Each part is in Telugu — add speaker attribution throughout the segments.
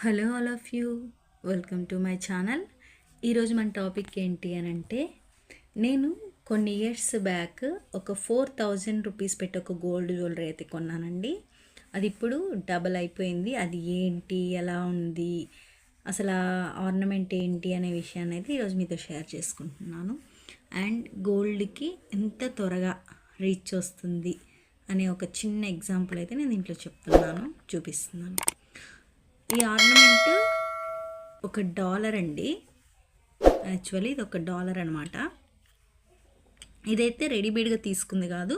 Speaker 1: Hello all of you. Welcome to my channel. ఈరోజు మన టాపిక్ ఏంటి అని అంటే నేను కొన్ని ఇయర్స్ బ్యాక్ ఒక ఫోర్ థౌజండ్ రూపీస్ పెట్టి ఒక గోల్డ్ జ్యువెలరీ అయితే కొన్నానండి. అది ఇప్పుడు డబల్ అయిపోయింది. అది ఏంటి? ఎలా ఉంది? అసలు ఆ ఆర్నమెంట్ ఏంటి అనే విషయాన్ని అయితే ఈరోజు మీతో షేర్ చేసుకుంటున్నాను. అండ్ గోల్డ్కి ఎంత త్వరగా రీచ్ వస్తుంది అనే ఒక చిన్న ఎగ్జాంపుల్ అయితే నేను దీంట్లో చెప్తున్నాను చూపిస్తున్నాను. ఈ ఆర్నమెంట్ ఒక డాలర్ అండి. యాక్చువల్లీ ఇది ఒక డాలర్ అనమాట ఇదైతే రెడీమేడ్గా తీసుకుంది కాదు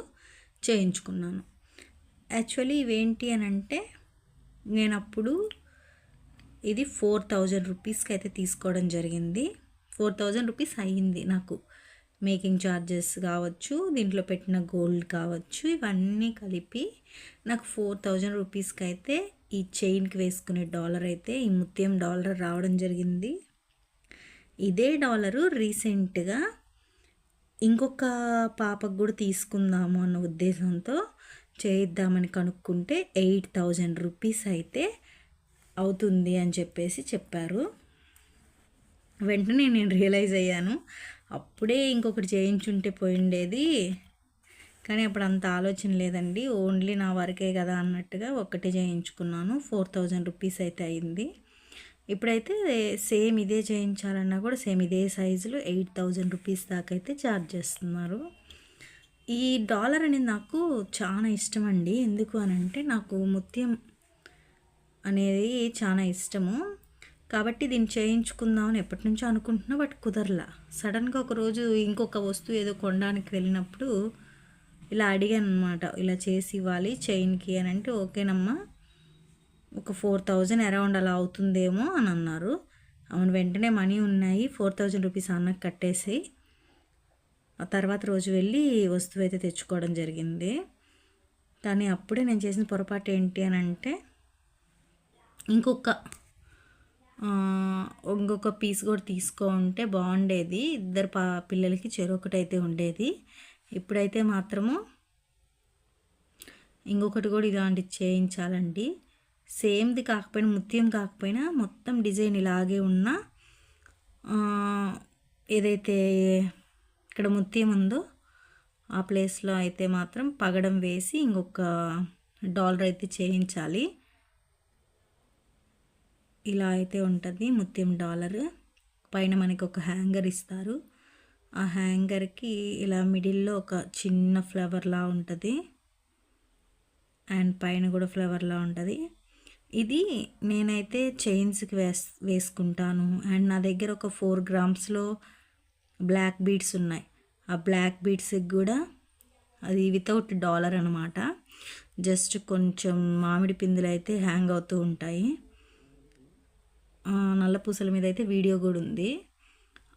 Speaker 1: చేయించుకున్నాను. యాక్చువల్లీ ఇవేంటి అని అంటే నేను అప్పుడు ఇది ఫోర్ థౌజండ్ రూపీస్కి అయితే తీసుకోవడం జరిగింది. ఫోర్ థౌజండ్ రూపీస్ అయ్యింది నాకు. మేకింగ్ ఛార్జెస్ కావచ్చు దీంట్లో పెట్టిన గోల్డ్ కావచ్చు ఇవన్నీ కలిపి నాకు ఫోర్ థౌజండ్ రూపీస్కి అయితే ఈ చైన్కి వేసుకునే డాలర్ అయితే ఈ ముత్యం డాలర్ రావడం జరిగింది. ఇదే డాలరు రీసెంట్గా ఇంకొక పాపకు కూడా తీసుకుందాము అన్న ఉద్దేశంతో చేయిద్దామని కనుక్కుంటే ఎయిట్ థౌజండ్ రూపీస్ అయితే అవుతుంది అని చెప్పేసి చెప్పారు. వెంటనే నేను రియలైజ్ అయ్యాను. అప్పుడే ఇంకొకటి చేయించుంటే పోయిండేది కానీ అప్పుడు అంత ఆలోచన లేదండి. ఓన్లీ నా వరకే కదా అన్నట్టుగా ఒక్కటే చేయించుకున్నాను. ఫోర్ థౌజండ్ రూపీస్ అయితే అయింది. ఇప్పుడైతే సేమ్ ఇదే చేయించాలన్నా కూడా సేమ్ ఇదే సైజులో ఎయిట్ థౌజండ్ రూపీస్ దాకా అయితే ఛార్జ్ చేస్తున్నారు. ఈ డాలర్ అనేది నాకు చాలా ఇష్టం అండి. ఎందుకు అని అంటే నాకు ముత్యం అనేది చాలా ఇష్టము. కాబట్టి దీన్ని చేయించుకుందామని ఎప్పటి నుంచో అనుకుంటున్నా బట్ కుదరలా. సడన్గా ఒకరోజు ఇంకొక వస్తువు ఏదో కొనడానికి వెళ్ళినప్పుడు ఇలా అడిగాను అనమాట ఇలా చేసి ఇవ్వాలి చైన్కి అని అంటే ఓకేనమ్మా ఒక ఫోర్ థౌజండ్ అరౌండ్ అలా అవుతుందేమో అని అన్నారు. అవును వెంటనే మనీ ఉన్నాయి ఫోర్ థౌజండ్ రూపీస్ అన్నకు కట్టేసి ఆ తర్వాత రోజు వెళ్ళి వస్తువు అయితే తెచ్చుకోవడం జరిగింది. కానీ అప్పుడే నేను చేసిన పొరపాటు ఏంటి అని అంటే ఇంకొక ఇంకొక పీస్ కూడా తీసుకో ఉంటే బాగుండేది. ఇద్దరు పా పిల్లలకి చెరొకటైతే అయితే ఉండేది. ఇప్పుడైతే మాత్రము ఇంకొకటి కూడా ఇలాంటి చేయించాలండి. సేమ్ది కాకపోయినా ముత్యం కాకపోయినా మొత్తం డిజైన్ ఇలాగే ఉన్న ఏదైతే ఇక్కడ ముత్యం ఉందో ఆ ప్లేస్లో అయితే మాత్రం పగడం వేసి ఇంకొక డాలర్ అయితే చేయించాలి. ఇలా అయితే ఉంటుంది ముత్యం డాలర్. పైన మనకి ఒక హ్యాంగర్ ఇస్తారు. ఆ హ్యాంగర్కి ఇలా మిడిల్లో ఒక చిన్న ఫ్లవర్లా ఉంటుంది. అండ్ పైన కూడా ఫ్లవర్లా ఉంటుంది. ఇది నేనైతే చైన్స్కి వేస్ వేసుకుంటాను. అండ్ నా దగ్గర ఒక ఫోర్ గ్రామ్స్లో బ్లాక్ బీడ్స్ ఉన్నాయి. ఆ బ్లాక్ బీడ్స్కి కూడా అది వితౌట్ డాలర్ అనమాట జస్ట్ కొంచెం మామిడి పిందులు అయితే హ్యాంగ్ అవుతూ ఉంటాయి. నల్ల పూసల మీద అయితే వీడియో కూడా ఉంది.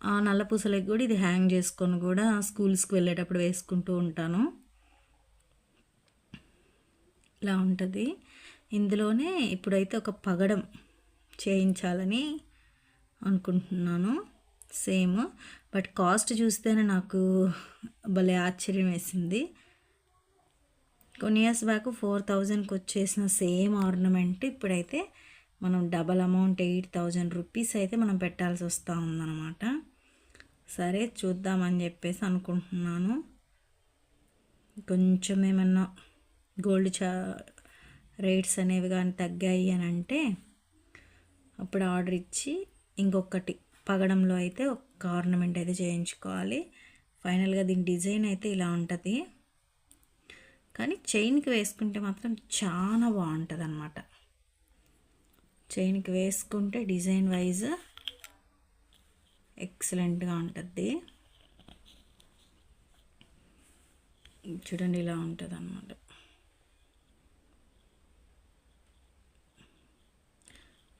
Speaker 1: ఆ నల్ల పూసలకి కూడా ఇది హ్యాంగ్ చేసుకొని కూడా స్కూల్స్కి వెళ్ళేటప్పుడు వేసుకుంటూ ఉంటాను. ఇలా ఉంటుంది. ఇందులోనే ఇప్పుడైతే ఒక పగడం చేయించాలని అనుకుంటున్నాను. సేమ్ బట్ కాస్ట్ చూస్తేనే నాకు భలే ఆశ్చర్యం వేసింది. కొన్ని ఇయర్స్ బ్యాక్ ఫోర్ థౌజండ్కి వచ్చేసిన సేమ్ ఆర్నమెంట్ ఇప్పుడైతే మనం double amount eight thousand rupees అయితే మనం పెట్టాల్సి వస్తూ ఉందన్నమాట. సరే చూద్దామని చెప్పేసి అనుకుంటున్నాను. కొంచెం ఏమన్నా గోల్డ్ చా రేట్స్ అనేవి కానీ తగ్గాయి అని అంటే అప్పుడు ఆర్డర్ ఇచ్చి ఇంకొకటి పగడంలో అయితే ఒక ఆర్నమెంట్ అయితే చేయించుకోవాలి. ఫైనల్గా దీని డిజైన్ అయితే ఇలా ఉంటుంది. కానీ చైన్కి వేసుకుంటే మాత్రం చాలా బాగుంటుంది అనమాట చైన్కి వేసుకుంటే డిజైన్ వైజ్ ఎక్సలెంట్గా ఉంటుంది. చూడండి ఇలా ఉంటుంది అన్నమాట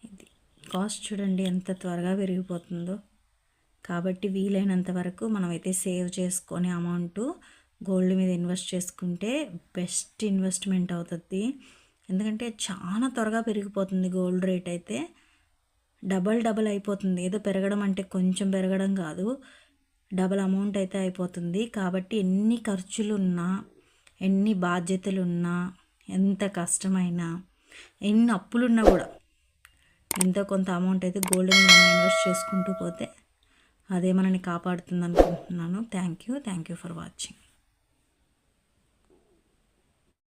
Speaker 1: ఇది కాస్ట్ చూడండి ఎంత త్వరగా పెరిగిపోతుందో. కాబట్టి వీలైనంత వరకు మనమైతే సేవ్ చేసుకొని అమౌంట్ గోల్డ్ మీద ఇన్వెస్ట్ చేసుకుంటే బెస్ట్ ఇన్వెస్ట్మెంట్ అవుతుంది. ఎందుకంటే చాలా త్వరగా పెరిగిపోతుంది గోల్డ్ రేట్ అయితే. డబల్ డబల్ అయిపోతుంది. ఏదో పెరగడం అంటే కొంచెం పెరగడం కాదు. డబల్ అమౌంట్ అయితే అయిపోతుంది. కాబట్టి ఎన్ని ఖర్చులు ఉన్నా ఎన్ని బాధ్యతలు ఉన్నా ఎంత కష్టమైనా ఎన్ని అప్పులున్నా కూడా ఎంతో కొంత అమౌంట్ అయితే గోల్డ్ మీద ఇన్వెస్ట్ చేసుకుంటూ పోతే అదే మనని కాపాడుతుంది అనుకుంటున్నాను. Thank you. Thank you for watching.